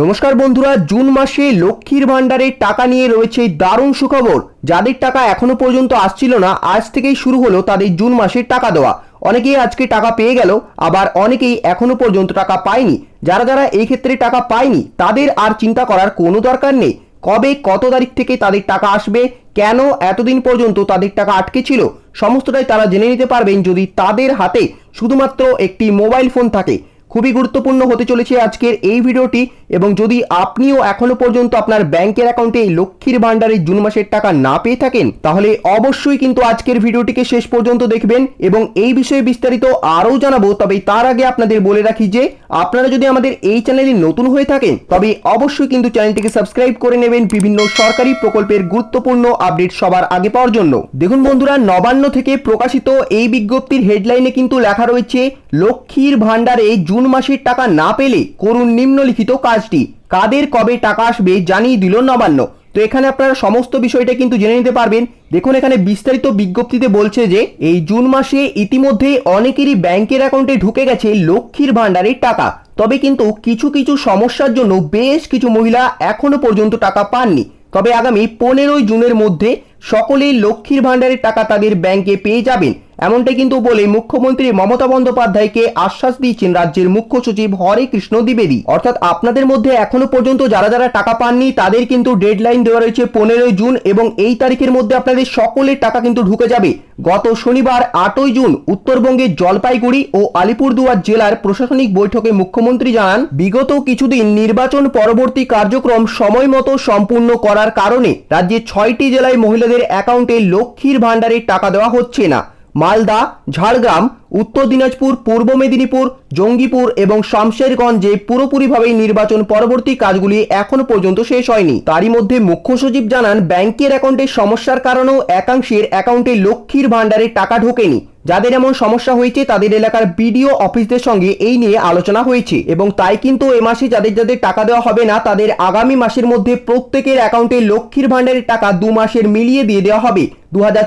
নমস্কার বন্ধুরা, জুন মাসে লক্ষ্মীর ভাণ্ডারের টাকা নিয়ে রয়েছে দারুণ সুখবর। যাদের টাকা এখনও পর্যন্ত আসছিল না, আজ থেকেই শুরু হলো তাদের জুন মাসের টাকা দেওয়া। অনেকেই আজকে টাকা পেয়ে গেল, আবার অনেকেই এখনও পর্যন্ত টাকা পায়নি। যারা যারা এই ক্ষেত্রে টাকা পায়নি, তাদের আর চিন্তা করার কোনো দরকার নেই। কবে, কত তারিখ থেকে তাদের টাকা আসবে, কেন এতদিন পর্যন্ত তাদের টাকা আটকে ছিল, সমস্তটাই তারা জেনে নিতে পারবেন যদি তাদের হাতে শুধুমাত্র একটি মোবাইল ফোন থাকে। খুবই গুরুত্বপূর্ণ হতে চলেছে আজকের এই ভিডিওটি এবং যদি আপনিও এখনও পর্যন্ত আপনার ব্যাংকের অ্যাকাউন্টে এই লক্ষ্মীর ভাণ্ডারের জুন মাসের টাকা না পেয়ে থাকেন, তাহলে অবশ্যই কিন্তু আজকের ভিডিওটিকে শেষ পর্যন্ত দেখবেন এবং এই বিষয়ে বিস্তারিত আরও জানাব। তবে তার আগে আপনাদের বলে রাখি যে, আপনারা যদি আমাদের এই চ্যানেলে নতুন হয়ে থাকেন, তবে অবশ্যই কিন্তু চ্যানেলটিকে সাবস্ক্রাইব করে নেবেন বিভিন্ন সরকারি প্রকল্পের গুরুত্বপূর্ণ আপডেট সবার আগে পাওয়ার জন্য। দেখুন বন্ধুরা, নবান্ন থেকে প্রকাশিত এই বিজ্ঞপ্তির হেডলাইনে কিন্তু লেখা রয়েছে, লক্ষ্মীর ভাণ্ডারে জুন মাসের টাকা না পেলে করুন নিম্নলিখিত কাজটি। কাদের কবে টাকা আসবে জানিয়ে দিল নবান্ন। তো এখানে আপনারা সমস্ত বিষয়টা কিন্তু জেনে নিতে পারবেন। দেখুন, এখানে বিস্তারিত বিজ্ঞপ্তিতে বলছে যে, এই জুন মাসে ইতিমধ্যে অনেকেরই ব্যাংকের অ্যাকাউন্টে ঢুকে গেছে লক্ষ্মীর ভাণ্ডারের টাকা। তবে কিন্তু কিছু কিছু সমস্যার জন্য বেশ কিছু মহিলা এখনও পর্যন্ত টাকা পাননি। তবে আগামী পনেরোই জুনের মধ্যে সকলেই লক্ষ্মীর ভাণ্ডারের টাকা তাদের ব্যাংকে পেয়ে যাবেন। এমনটাই কিন্তু বলে মুখ্যমন্ত্রী মমতা বন্দ্যোপাধ্যায়কে আশ্বাস দিয়েছেন রাজ্যের মুখ্য সচিব হরে কৃষ্ণ দ্বিবেদী। অর্থাৎ আপনাদের মধ্যে এখনও পর্যন্ত যারা যারা টাকা পাননি, তাদের কিন্তু ডেডলাইন দেওয়া রয়েছে পনেরোই জুন এবং এই তারিখের মধ্যে আপনাদের সকলের টাকা কিন্তু ঢুকে যাবে। গত শনিবার আটই জুন উত্তরবঙ্গের জলপাইগুড়ি ও আলিপুরদুয়ার জেলার প্রশাসনিক বৈঠকে মুখ্যমন্ত্রী জানান, বিগত কিছুদিন নির্বাচন পরবর্তী কার্যক্রম সময় মতো সম্পূর্ণ করার কারণে রাজ্যের ছয়টি জেলায় মহিলাদের অ্যাকাউন্টে লক্ষ্মীর ভাণ্ডারের টাকা দেওয়া হচ্ছে না। মালদা, ঝাড়গ্রাম, উত্তর দিনাজপুর, পূর্ব মেদিনীপুর, জঙ্গিপুর এবং শামশেরগঞ্জে পুরোপুরিভাবেই নির্বাচন পরবর্তী কাজগুলি এখনও পর্যন্ত শেষ হয়নি। তারই মধ্যে মুখ্য সচিব জানান, ব্যাংকের অ্যাকাউন্টের সমস্যার কারণেও একাংশের অ্যাকাউন্টে লক্ষ্মীর ভাণ্ডারের টাকা ঢোকেনি। যাদের এমন সমস্যা হয়েছে, তাদের এলাকার বিডিও অফিসদের সঙ্গে এই নিয়ে আলোচনা হয়েছে এবং তাই কিন্তু এ মাসে যাদের যাদের টাকা দেওয়া হবে না, তাদের আগামী মাসের মধ্যে প্রত্যেকের অ্যাকাউন্টে লক্ষ্মীর ভাণ্ডারের টাকা দু মাসের মিলিয়ে দিয়ে দেওয়া হবে। দু হাজার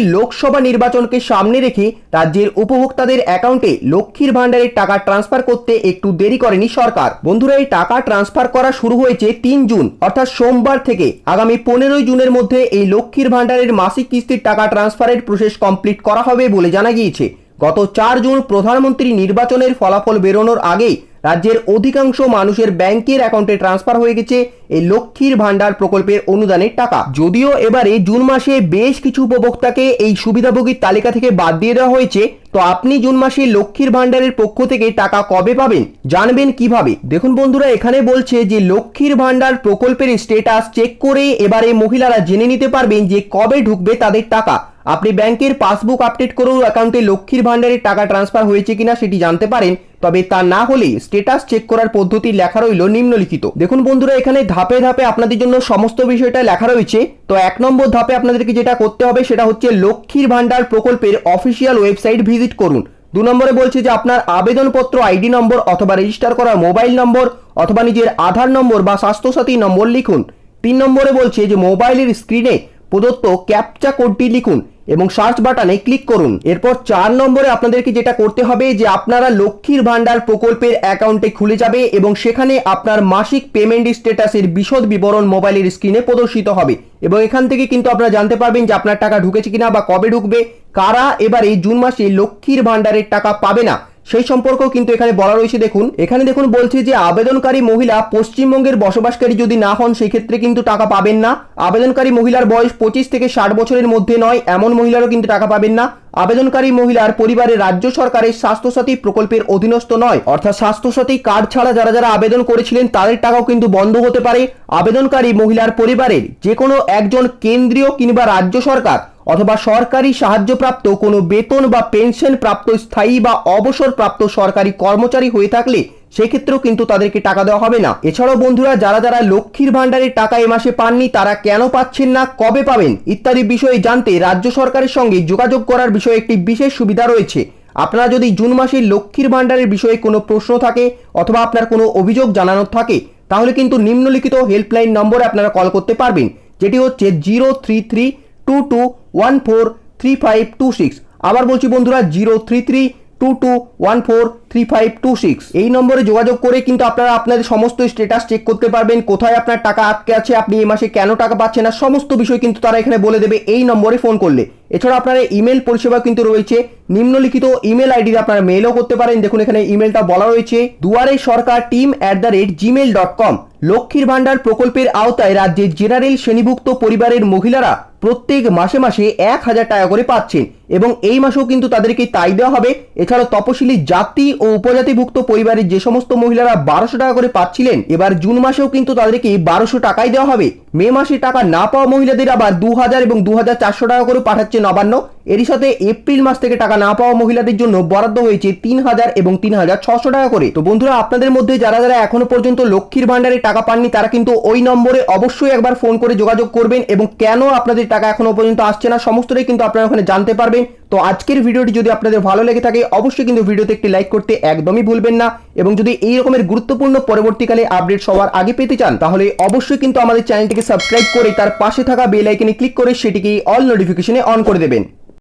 লোকসভা নির্বাচনকে সামনে রেখে রাজ্যের উপভোক্তাদের অ্যাকাউন্টে লক্ষ্মীর ভাণ্ডারের টাকা ট্রান্সফার করতে একটু দেরি করেনি সরকার। বন্ধুরা, এই টাকা ট্রান্সফার করা শুরু হয়েছে তিন জুন, অর্থাৎ সোমবার থেকে। আগামী পনেরোই জুনের মধ্যে এই লক্ষ্মীর ভাণ্ডারের মাসিক কিস্তির টাকা ট্রান্সফারের প্রসেস কমপ্লিট করা হবে বলে জানা গিয়েছে। গত চার জুন প্রধানমন্ত্রী নির্বাচনের ফলাফল বেরোনোর আগেই রাজ্যের অধিকাংশ মানুষের ব্যাংকের অ্যাকাউন্টে ট্রান্সফার হয়ে গেছে এই লক্ষ্মীর ভাণ্ডার প্রকল্পের অনুদানের টাকা। যদিও এবারে জুন মাসে বেশ কিছু উপভোক্তাকে এই সুবিধাভোগীর তালিকা থেকে বাদ দিয়ে দেওয়া হয়েছে। তো আপনি জুন মাসে লক্ষ্মীর ভাণ্ডারের পক্ষ থেকে টাকা কবে পাবেন? জানবেন কীভাবে? দেখুন বন্ধুরা, এখানে বলছে যে লক্ষ্মীর ভাণ্ডার প্রকল্পের স্টেটাস চেক করে এবারে মহিলারা জেনে নিতে পারবেন যে কবে ঢুকবে তাদের টাকা। আপনি ব্যাংকের পাসবুক আপডেট করেও অ্যাকাউন্টে লক্ষ্মীর ভাণ্ডারের টাকা ট্রান্সফার হয়েছে কিনা সেটি জানতে পারেন, তবে তা না হলে স্টেটাস চেক করার পদ্ধতি লেখা রইল নিম্নলিখিত। দেখুন বন্ধুরা, এখানে ধাপে ধাপে আপনাদের জন্য সমস্ত বিষয়টা লেখা রয়েছে। তো এক নম্বর ধাপে আপনাদেরকে যেটা করতে হবে সেটা হচ্ছে লক্ষ্মীর ভাণ্ডার প্রকল্পের অফিসিয়াল ওয়েবসাইট ভিজিট করুন। দু নম্বরে বলছে যে আপনার আবেদনপত্র আইডি নম্বর অথবা রেজিস্টার করা মোবাইল নম্বর অথবা নিজের আধার নম্বর বা স্বাস্থ্যসাথী নম্বর লিখুন। তিন নম্বরে বলছে যে মোবাইলের স্ক্রিনে প্রদত্ত ক্যাপচা কোডটি লিখুন। এবং সার্চ বাটনে ক্লিক করুন। এরপর চার নম্বরে আপনাদেরকে যেটা করতে হবে যে আপনারা লক্ষ্মীর ভান্ডার প্রকল্পের অ্যাকাউন্টে খুলে যাবে এবং সেখানে আপনার মাসিক পেমেন্ট স্ট্যাটাসের বিশদ বিবরণ মোবাইলের স্ক্রিনে প্রদর্শিত হবে। এবং এখান থেকে কিন্তু আপনারা জানতে পারবেন যে আপনার টাকা ঢুকেছে কিনা বা কবে ঢুকবে, কারা এবার জুন মাসে লক্ষ্মীর ভান্ডারের টাকা পাবে না। সেই সম্পর্কেও কিন্তু এখানে বলা রয়েছে, দেখুন। এখানে দেখুন বলছে যে, আবেদনকারী মহিলা পশ্চিমবঙ্গের বসবাসকারী যদি না হন সেই ক্ষেত্রে কিন্তু টাকা পাবেন না। আবেদনকারী মহিলার বয়স পঁচিশ থেকে ষাট বছরের মধ্যে নয়, এমন মহিলারও কিন্তু টাকা পাবেন না। আবেদনকারী মহিলার পরিবারে রাজ্য সরকারের স্বাস্থ্যসাথী প্রকল্পের অধীনস্থ নয়। অর্থাৎ স্বাস্থ্যসাথী কার্ড ছাড়া যারা যারা আবেদন করেছিলেন, তাদের টাকাও কিন্তু বন্ধ হতে পারে। আবেদনকারী মহিলার পরিবারের যে কোনো একজন কেন্দ্রীয় কিংবা রাজ্য সরকার অথবা সরকারি সাহায্যপ্রাপ্ত কোনো বেতন বা পেনশন প্রাপ্ত স্থায়ী বা অবসরপ্রাপ্ত সরকারি কর্মচারী হয়ে থাকলে সেক্ষেত্রেও কিন্তু তাদেরকে টাকা দেওয়া হবে না। এছাড়াও বন্ধুরা, যারা যারা লক্ষ্মীর ভাণ্ডারের টাকা এ মাসে পাননি, তারা কেন পাচ্ছেন না, কবে পাবেন, ইত্যাদি বিষয়ে জানতে রাজ্য সরকারের সঙ্গে যোগাযোগ করার বিষয়ে একটি বিশেষ সুবিধা রয়েছে। আপনারা যদি জুন মাসে লক্ষ্মীর ভাণ্ডারের বিষয়ে কোনো প্রশ্ন থাকে অথবা আপনার কোনো অভিযোগ জানানোর থাকে, তাহলে কিন্তু নিম্নলিখিত হেল্পলাইন নম্বরে আপনারা কল করতে পারবেন, যেটি হচ্ছে zero three three two two one four three five two six আবার বলছি বন্ধুরা zero three three two two one four three five two six এই নম্বরে যোগাযোগ করে কিন্তু আপনারা আপনাদের সমস্ত স্টেটাস চেক করতে পারবেন, কোথায় আপনার টাকা আটকে আছে, আপনি এই মাসে কেন টাকা পাচ্ছেন না, সমস্ত বিষয় কিন্তু তারা এখানে বলে দেবে এই নম্বরে ফোন করলে। এছাড়া আপনারা ইমেল পরিষেবা কিন্তু রয়েছে। নিম্নলিখিত ইমেল আইডিতে আপনারা মেলও করতে পারেন। দেখুন, এখানে ইমেলটা বলা রয়েছে, Duare Sarkar team at the rate Gmail dot com Lakshmir Bhandar প্রকল্পের আওতায় রাজ্যের জেনারেল শ্রেণীভুক্ত পরিবারের মহিলারা প্রত্যেক মাসে মাসে এক হাজার টাকা করে পাচ্ছেন এবং এই মাসেও কিন্তু তাদেরকে তাই দেওয়া হবে। এছাড়াও তপশিলি জাতি ও উপজাতিভুক্ত পরিবারের যে সমস্ত মহিলারা বারোশো টাকা করে পাচ্ছিলেন, এবার জুন মাসেও কিন্তু তাদেরকে বারোশো টাকাই দেওয়া হবে। মে মাসে টাকা না পাওয়া মহিলাদের আবার দু হাজার এবং দু হাজার চারশো টাকা করে পাঠাচ্ছে নবান্ন এরই সাথে এপ্রিল মাস থেকে টাকা না পাওয়া মহিলাদের জন্য বরাদ্দ হয়েছে তিন হাজার এবং তিন হাজার ছশো টাকা করে। তো বন্ধুরা, আপনাদের মধ্যে যারা যারা এখনও পর্যন্ত লক্ষ্মীর ভান্ডারে টাকা পাননি, তারা কিন্তু ওই নম্বরে অবশ্যই একবার ফোন করে যোগাযোগ করবেন এবং কেন আপনাদের টাকা এখনও পর্যন্ত আসছে না সমস্তটাই কিন্তু আপনারা ওখানে জানতে পারবেন। তো আজকের ভিডিওটি যদি আপনাদের ভালো লেগে থাকে, অবশ্যই কিন্তু ভিডিওতে একটি লাইক করতে একদমই ভুলবেন না এবং যদি এই রকমের গুরুত্বপূর্ণ পরবর্তীকালে আপডেট সবার আগে পেতে চান, তাহলে অবশ্যই কিন্তু আমাদের চ্যানেলটিকে সাবস্ক্রাইব করে তার পাশে থাকা বেল আইকনে ক্লিক করে সেটিকে অল নোটিফিকেশনে অন করে দেবেন।